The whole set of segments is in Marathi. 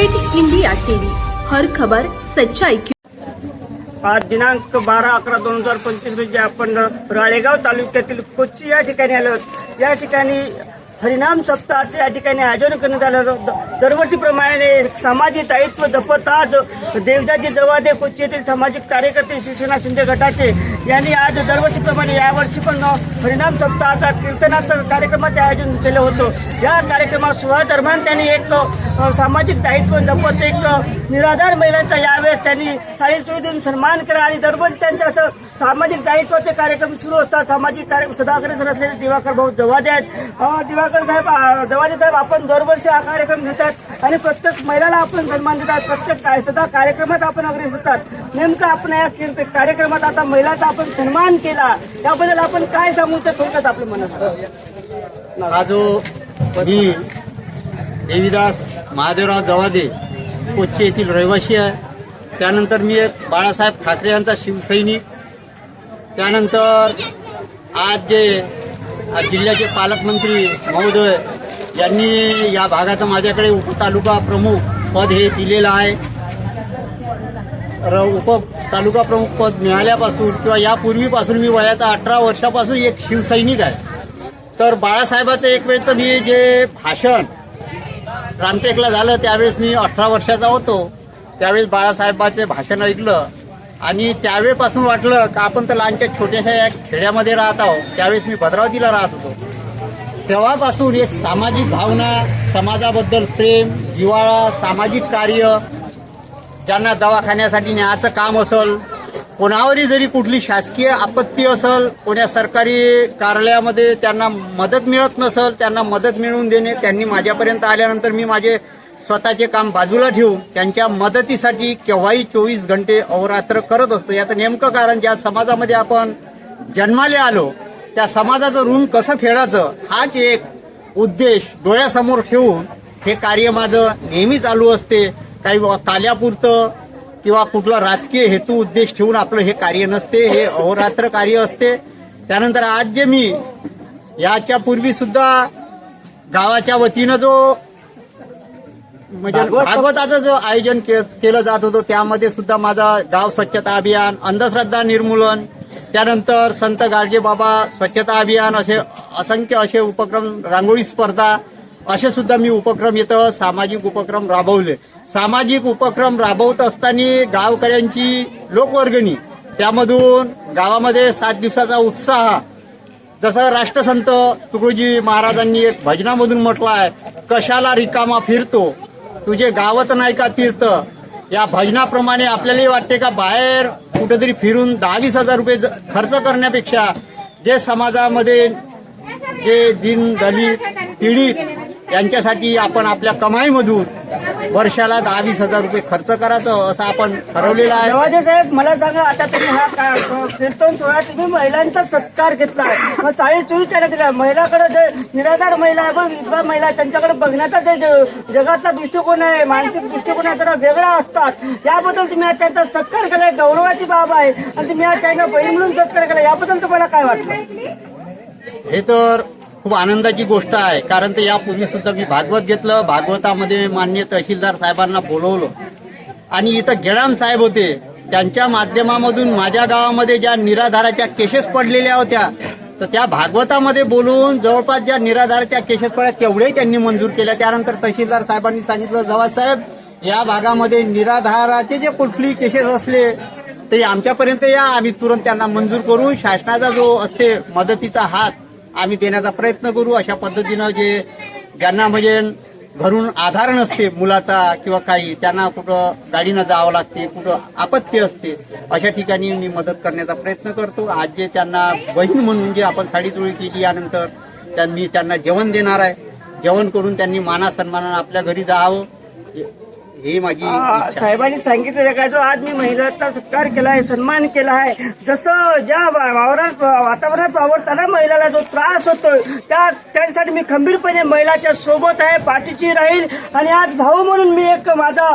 ग्रेट इंडिया टीव्ही हर खबर सच्चाई की आज दिनांक बारा अकरा दोन हजार पंचवीस रोजी आपण राळेगाव तालुक्यातील कोच्ची या ठिकाणी आलो आहोत. या ठिकाणी हरिनाम सप्ताहाचे या ठिकाणी आयोजन करण्यात आलं होतं. दरवर्षीप्रमाणे सामाजिक दायित्व जपत आज देवदाजी जवादे कोची येथील सामाजिक कार्यकर्ते शिवसेना शिंदे गटाचे यांनी आज दरवर्षीप्रमाणे यावर्षी पण परिणाम सप्ताहाचा कीर्तनाचं कार्यक्रमाचे आयोजन केलं होतं. या कार्यक्रमात सोहळा दरम्यान त्यांनी एक सामाजिक दायित्व जपत एक निराधार महिलांचा यावेळेस त्यांनी साडी चोळी देऊन सन्मान केला आणि दरवर्षी त्यांचं असं सामाजिक दायित्वाचे कार्यक्रम सुरू असतात. सामाजिक कार्यक्रम सदाकडे सर असलेले दिवाकर भाऊ जवादे आहेत. दिवाकर साहेब जवादे साहेब आपण दरवर्षी हा कार्यक्रम घेतात आणि प्रत्येक महिलाला आपण सन्मान देतात प्रत्येक काय- सुद्धा कार्यक्रमात आपण अग्रेस असतात. नेमकं आपण या कार्यक्रमात आता महिलाचा आपण सन्मान केला त्याबद्दल आपण काय सांगू ते थोडक्यात आपल्या मनात? हा हो, मी देवीदास महादेवराव जवादे कोच्ची येथील रहिवासी आहे. त्यानंतर मी एक बाळासाहेब ठाकरे यांचा शिवसैनिक त्यानंतर आज जे आज जिल्ह्याचे पालकमंत्री महोदय यांनी या भागाचं माझ्याकडे उपतालुका प्रमुख पद हे दिलेलं आहे. र उप तालुका प्रमुख पद मिळाल्यापासून किंवा यापूर्वीपासून मी वयाचा अठरा वर्षापासून एक शिवसैनिक आहे. तर बाळासाहेबाचं एक वेळचं मी जे भाषण रामटेकला झालं त्यावेळेस मी अठरा वर्षाचा होतो. त्यावेळेस बाळासाहेबाचे भाषण ऐकलं आणि त्यावेळेपासून वाटलं का आपण तर लहानच्या छोट्याशा या खेड्यामध्ये राहत आहोत. त्यावेळेस मी भद्रावतीला राहत होतो. तेव्हापासून एक सामाजिक भावना समाजाबद्दल प्रेम जिव्हाळा सामाजिक कार्य ज्यांना दवाखान्यासाठी न्यायचं काम असेल कोणावरही जरी कुठली शासकीय आपत्ती असेल कोण्या सरकारी कार्यालयामध्ये त्यांना मदत मिळत नसेल त्यांना मदत मिळवून देणे त्यांनी माझ्यापर्यंत आल्यानंतर मी माझे स्वतःचे काम बाजूला ठेवून त्यांच्या मदतीसाठी केव्हाही चोवीस घंटे अहोरात्र करत असतो. याचं नेमकं कारण ज्या समाजामध्ये आपण जन्माले आलो त्या समाजाचं ऋण कसं फेडायचं हाच एक उद्देश डोळ्यासमोर ठेवून हे कार्य माझं नेहमी चालू असते. काही काल्यापुरतं किंवा कुठला राजकीय हेतू उद्देश ठेवून आपलं हे कार्य नसते हे अहोरात्र कार्य असते. त्यानंतर आज जे मी याच्या पूर्वी सुद्धा गावाच्या वतीनं जो म्हणजे भागवत- भागवताचं जो आयोजन केलं जात होतं त्यामध्ये सुद्धा माझा गाव स्वच्छता अभियान अंधश्रद्धा निर्मूलन त्यानंतर संत गाडगे बाबा स्वच्छता अभियान असे असंख्य असे उपक्रम रांगोळी स्पर्धा असे सुद्धा मी उपक्रम इथं सामाजिक उपक्रम राबवले. सामाजिक उपक्रम राबवत असताना गावकऱ्यांची लोकवर्गणी त्यामधून गावामध्ये सात दिवसाचा उत्साह. जसं राष्ट्रसंत तुकडोजी महाराजांनी एक भजनामधून म्हटलं आहे कशाला रिकामा फिरतो? तुझे गावच नाही का तीर्थ? या भजनाप्रमाणे आपल्यालाही वाटते का बाहेर कुठेतरी फिरून दहा वीस हजार रुपये ज- खर्च करण्यापेक्षा जे समाजामध्ये जे दिन दलित पीडित यांच्यासाठी आपण आपल्या कमाईमधून वर्षाला दहा वीस हजार रुपये खर्च करायचं असं आपण ठरवलेलं आहे. जवाजे साहेब मला सांगा आता तुम्ही हा का- कीर्तन सोहळा तुम्ही महिलांचा सत्कार घेतला मग चाळीस चोवीस त्याला दिला. महिलाकडे जे निराधार महिला आहे बघ विधवा महिला आहे, त्यांच्याकडे बघण्याचा जे ज- जगातला दृष्टिकोन आहे मानसिक दृष्टिकोन आहे जरा वेगळा असतात. याबद्दल तुम्ही आज त्यांचा सत्कार केलाय गौरवाची बाब आहे. आणि तुम्ही आज त्यांना बहीण म्हणून सत्कार केला याबद्दल तुम्हाला काय वाटतं? हे तर खूप आनंदाची गोष्ट आहे. कारण ते यापूर्वी सुद्धा मी भागवत घेतलं. भागवतामध्ये मान्य तहसीलदार साहेबांना बोलवलं. आणि इथं गेडाम साहेब होते. त्यांच्या माध्यमामधून माझ्या गावामध्ये ज्या निराधाराच्या केसेस पडलेल्या होत्या तर त्या भागवतामध्ये बोलून जवळपास ज्या निराधाराच्या केसेस पडल्या तेवढेही त्यांनी मंजूर केल्या. त्यानंतर तहसीलदार साहेबांनी सांगितलं जवा साहेब या भागामध्ये निराधाराचे जे कुठली केसेस असले तरी आमच्यापर्यंत या. आम्ही तुरंत त्यांना मंजूर करून शासनाचा जो असते मदतीचा हात आम्ही देण्याचा प्रयत्न करू. अशा पद्धतीनं जे ज्यांना म्हणजे घरून आधार नसते मुलाचा किंवा काही त्यांना कुठं गाडीनं जावं लागते कुठं आपत्ती असते अशा ठिकाणी मी मदत करण्याचा प्रयत्न करतो. आज जे त्यांना बहीण म्हणून जे आपण साडीचोळी केली यानंतर त्यांनी त्यांना जेवण देणार आहे. जेवण करून त्यांनी माना सन्मानानं आपल्या घरी जावं. ही माझी. साहेबांनी सांगितलं काय जो आज मी महिलांचा सत्कार केला आहे सन्मान केला आहे जसं ज्या वावरात वातावरणात वावरताना महिलाला जो त्रास होतोय त्या त्यासाठी मी खंबीरपणे महिलाच्या सोबत आहे पाठीशी राहील. आणि आज भाऊ म्हणून मी एक माझा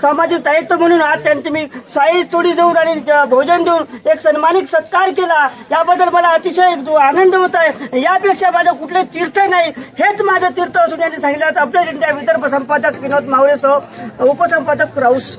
सामाजिक दायित्व म्हणून आज त्यांची मी साई चोडी देऊन आणि भोजन देऊन एक सन्मानित सत्कार केला. याबद्दल मला अतिशय जो आनंद होत आहे. यापेक्षा माझं कुठले तीर्थ नाही. हेच माझं तीर्थ असून यांनी सांगितलं अपडेट इंडिया विदर्भ संपादक विनोद o pot să-mi padă cu raus.